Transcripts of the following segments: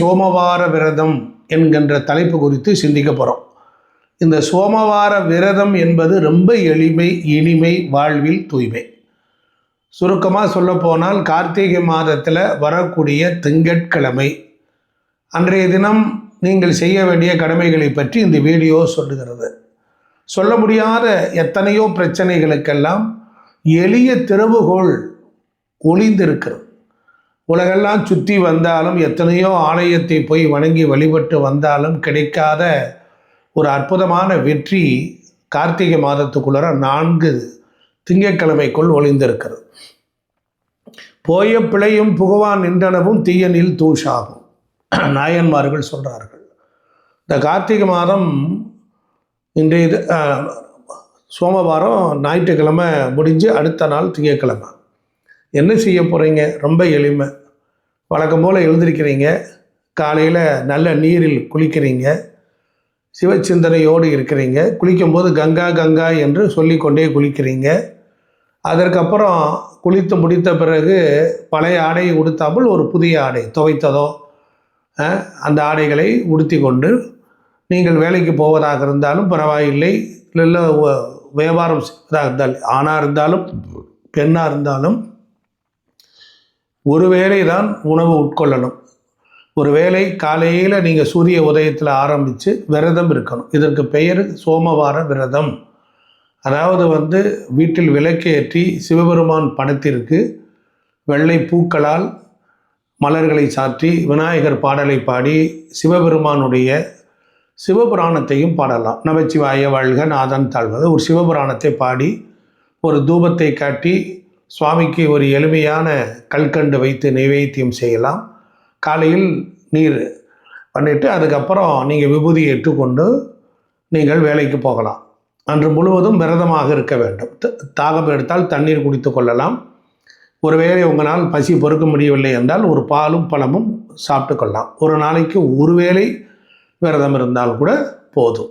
சோமவார விரதம் என்கின்ற தலைப்பு குறித்து சிந்திக்க போகிறோம் இந்த சோமவார விரதம் என்பது ரொம்ப எளிமை இனிமை வாழ்வில் தூய்மை. சுருக்கமாக சொல்லப்போனால் கார்த்திகை மாதத்தில் வரக்கூடிய திங்கட்கிழமை. அன்றைய தினம் நீங்கள் செய்ய வேண்டிய கடமைகளை பற்றி இந்த வீடியோ சொல்லுகிறது. சொல்ல முடியாத எத்தனையோ பிரச்சனைகளுக்கெல்லாம் எளிய திறவுகோள் ஒளிந்திருக்கிறது. உலகெல்லாம் சுற்றி வந்தாலும் எத்தனையோ ஆலயத்தை போய் வணங்கி வழிபட்டு வந்தாலும் கிடைக்காத ஒரு அற்புதமான வெற்றி கார்த்திகை மாதத்துக்குள்ளார நான்கு திங்கக்கிழமைக்குள் ஒளிந்திருக்கிறது. போய பிழையும் புகவான் நின்றனவும் தீயனில் தூஷாகும். நாயன்மார்கள் சொல்கிறார்கள் இந்த கார்த்திகை மாதம் இன்றைய இது, சோமவாரம் ஞாயிற்றுக்கிழமை முடிஞ்சு அடுத்த நாள் திங்கக்கிழமை என்ன செய்ய போகிறீங்க ரொம்ப எளிமை. வழக்கம் போல் எழுந்திருக்கிறீங்க. காலையில் நல்ல நீரில் குளிக்கிறீங்க. சிவச்சிந்தனையோடு இருக்கிறீங்க. குளிக்கும்போது கங்கா கங்கா என்று சொல்லிக்கொண்டே குளிக்கிறீங்க. அதற்கப்புறம் குளித்து முடித்த பிறகு பழைய ஆடையை உடுத்தாமல் ஒரு புதிய ஆடை துவைத்ததோ அந்த ஆடைகளை உடுத்தி கொண்டு நீங்கள் வேலைக்கு போவதாக இருந்தாலும் பரவாயில்லை. இல்லை வியாபாரம் செய்வதாக இருந்தால் ஆணாக இருந்தாலும் பெண்ணாக இருந்தாலும் ஒரு வேளை தான் உணவு உட்கொள்ளணும். ஒரு வேளை காலையில் நீங்கள் சூரிய உதயத்தில் ஆரம்பித்து விரதம் இருக்கணும். இதற்கு பெயர் சோமவார விரதம். அதாவது வந்து வீட்டில் விளக்கேற்றி சிவபெருமான் படத்திற்கு வெள்ளை பூக்களால் மலர்களை சாற்றி விநாயகர் பாடலை பாடி சிவபெருமானுடைய சிவபுராணத்தையும் பாடலாம். நமச்சிவாய வாழ்க நாதன் தாழ்வது. ஒரு சிவபுராணத்தை பாடி ஒரு தூபத்தை காட்டி சுவாமிக்கு ஒரு எளிமையான கல்கண்டு வைத்து நைவேத்தியம் செய்யலாம். காலையில் நீர் பண்ணிட்டு அதுக்கப்புறம் நீங்கள் விபூதி ஏற்றுக்கொண்டு நீங்கள் வேலைக்கு போகலாம். அன்று முழுவதும் விரதமாக இருக்க வேண்டும். த- தாகம் எடுத்தால் தண்ணீர் குடித்து கொள்ளலாம். ஒருவேளை உங்களால் பசி பொறுக்க முடியவில்லை என்றால் ஒரு பாலும் பழமும் சாப்பிட்டு கொள்ளலாம். ஒரு நாளைக்கு ஒரு வேளை விரதம் இருந்தால் கூட போதும்.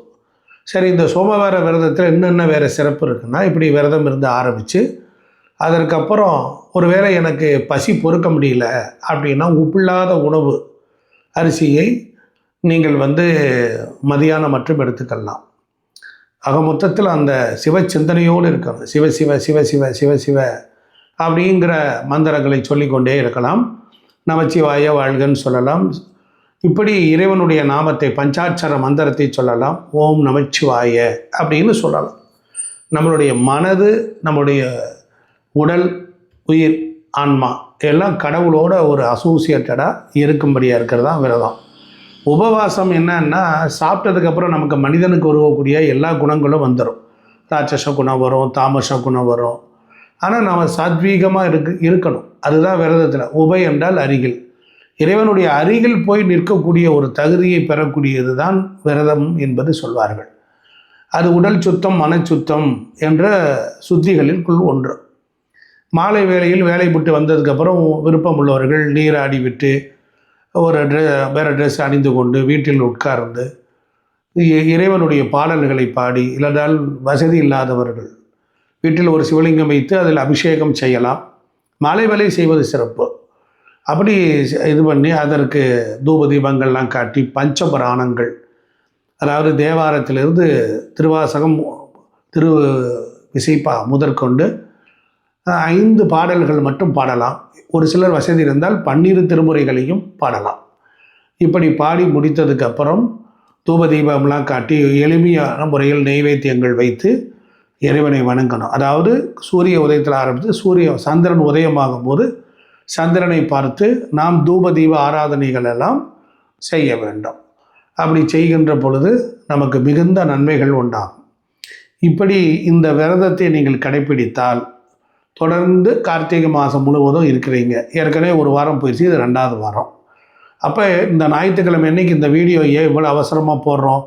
சரி இந்த சோமவார விரதத்தில் என்னென்ன வேறு சிறப்பு இருக்குன்னா இப்படி விரதம் இருந்து ஆரம்பித்து அதற்கப்புறம் ஒருவேளை எனக்கு பசி பொறுக்க முடியல அப்படின்னா உப்பில்லாத உணவு அரிசியை நீங்கள் வந்து மதியானம் மட்டும் எடுத்துக்கலாம். ஆக மொத்தத்தில் அந்த சிவ சிந்தனையோடு இருக்கணும். சிவ சிவ சிவ சிவ சிவ சிவ அப்படிங்கிற மந்திரங்களை சொல்லிக்கொண்டே இருக்கலாம். நமச்சிவாய வாழ்கன்னு சொல்லலாம். இப்படி இறைவனுடைய நாமத்தை பஞ்சாட்சர மந்திரத்தை சொல்லலாம். ஓம் நமச்சிவாய அப்படின்னு சொல்லலாம். நம்மளுடைய மனது நம்மளுடைய உடல் உயிர் ஆன்மா எல்லாம் கடவுளோட ஒரு அசோசியேட்டடாக இருக்கும்படியாக இருக்கிறது தான் விரதம். உபவாசம் என்னன்னா சாப்பிட்டதுக்கப்புறம் நமக்கு மனிதனுக்கு உருவக்கூடிய எல்லா குணங்களும் வந்துடும் ராட்சச குணம் வரும் தாமச குணம் வரும். ஆனால் நாம் சாத்வீகமாக இருக்கு இருக்கணும். அதுதான் விரதத்தில். உபை என்றால் அருகில். இறைவனுடைய அருகில் போய் நிற்கக்கூடிய ஒரு தகுதியை பெறக்கூடியது தான் விரதம் என்பது சொல்வார்கள். அது உடல் சுத்தம் மனச்சுத்தம் என்ற சுத்திகளிற்குள் ஒன்று. மாலை வேளையில் வேலை விட்டு வந்ததுக்கப்புறம் விருப்பம் உள்ளவர்கள் நீராடி விட்டு ஒரு ட்ரெ வேறு ட்ரெஸ் அணிந்து கொண்டு வீட்டில் உட்கார்ந்து இ- இறைவனுடைய பாடல்களை பாடி இல்லைனால் வசதி இல்லாதவர்கள் வீட்டில் ஒரு சிவலிங்கம் வைத்து அதில் அபிஷேகம் செய்யலாம். மாலை வேலை செய்வது சிறப்பு. அப்படி இது பண்ணி அதற்கு தூப தீபங்கள்லாம் காட்டி பஞ்சபுராணங்கள். அதாவது தேவாரத்திலிருந்து திருவாசகம் திரு விசைப்பா முதற்கொண்டு ஐந்து பாடல்கள் மட்டும் பாடலாம். ஒரு சிலர் வசதி இருந்தால் பன்னிரு திருமுறைகளையும் பாடலாம். இப்படி பாடி முடித்ததுக்கப்புறம் தூபதீபம்லாம் தூப தீபம்லாம் காட்டி எளிமையான முறையில் நெய்வேத்தியங்கள் வைத்து இறைவனை வணங்கணும். அதாவது சூரிய உதயத்தில் ஆரம்பித்து சூரிய சந்திரன் உதயமாகும் போது சந்திரனை பார்த்து நாம் தூப தீப ஆராதனைகள் எல்லாம் செய்ய வேண்டும். அப்படி செய்கின்ற பொழுது நமக்கு மிகுந்த நன்மைகள் உண்டாகும். இப்படி இந்த விரதத்தை நீங்கள் கடைப்பிடித்தால் தொடர்ந்து கார்த்திகை மாதம் முழுவதும் இருக்கிறீங்க. ஏற்கனவே ஒரு வாரம் போயிடுச்சு இது ரெண்டாவது வாரம். அப்போ இந்த ஞாயிற்றுக்கிழமை என்னைக்கு இந்த வீடியோ ஏன் இவ்வளோ அவசரமாக போடுறோம்?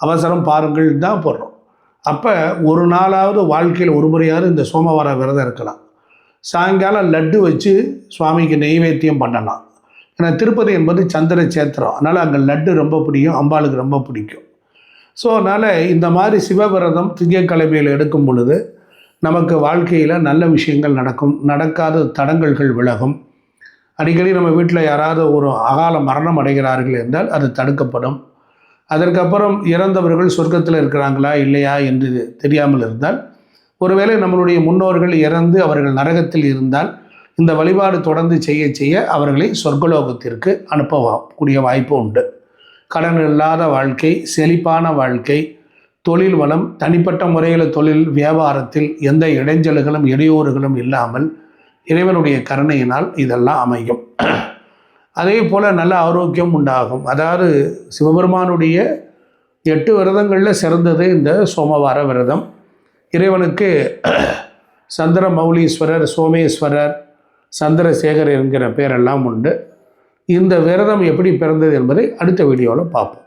அவசரம் பாருங்கள் தான் போடுறோம். அப்போ ஒரு நாளாவது வாழ்க்கையில் ஒரு முறையாவது இந்த சோமவார விரதம் இருக்கலாம். சாயங்காலம் லட்டு வச்சு சுவாமிக்கு நெய்வேத்தியம் பண்ணலாம். ஏன்னா திருப்பதி என்பது சந்திர சேத்திரம் அதனால் அங்கே லட்டு ரொம்ப பிடிக்கும் அம்பாளுக்கு ரொம்ப பிடிக்கும். ஸோ அதனால் இந்த மாதிரி சிவவிரதம் திங்கட்கிழமையில் எடுக்கும் பொழுது நமக்கு வாழ்க்கையில் நல்ல விஷயங்கள் நடக்கும் நடக்காத தடங்கல்கள் விலகும். அடிக்கடி நம்ம வீட்டில் யாராவது ஒரு அகால மரணம் அடைகிறார்கள் என்றால் அது தடுக்கப்படும். அதற்கப்புறம் இறந்தவர்கள் சொர்க்கத்தில் இருக்கிறாங்களா இல்லையா என்று தெரியாமல் இருந்தால் ஒருவேளை நம்மளுடைய முன்னோர்கள் இறந்து அவர்கள் நரகத்தில் இருந்தால் இந்த வழிபாடு தொடர்ந்து செய்ய செய்ய அவர்களை சொர்க்கலோகத்திற்கு அனுப்பக்கூடிய வாய்ப்பு உண்டு. கடன் இல்லாத வாழ்க்கை செழிப்பான வாழ்க்கை தொழில் வளம் தனிப்பட்ட முறையில் தொழில் வியாபாரத்தில் எந்த இடைஞ்சல்களும் இடையூறுகளும் இல்லாமல் இறைவனுடைய கருணையினால் இதெல்லாம் அமையும். அதே போல் நல்ல ஆரோக்கியம் உண்டாகும். அதாவது சிவபெருமானுடைய எட்டு விரதங்களில் சிறந்தது இந்த சோமவார விரதம். இறைவனுக்கு சந்திர மௌலீஸ்வரர் சோமேஸ்வரர் சந்திரசேகர் என்கிற பேரெல்லாம் உண்டு. இந்த விரதம் எப்படி பிறந்தது என்பதை அடுத்த வீடியோவில் பார்ப்போம்.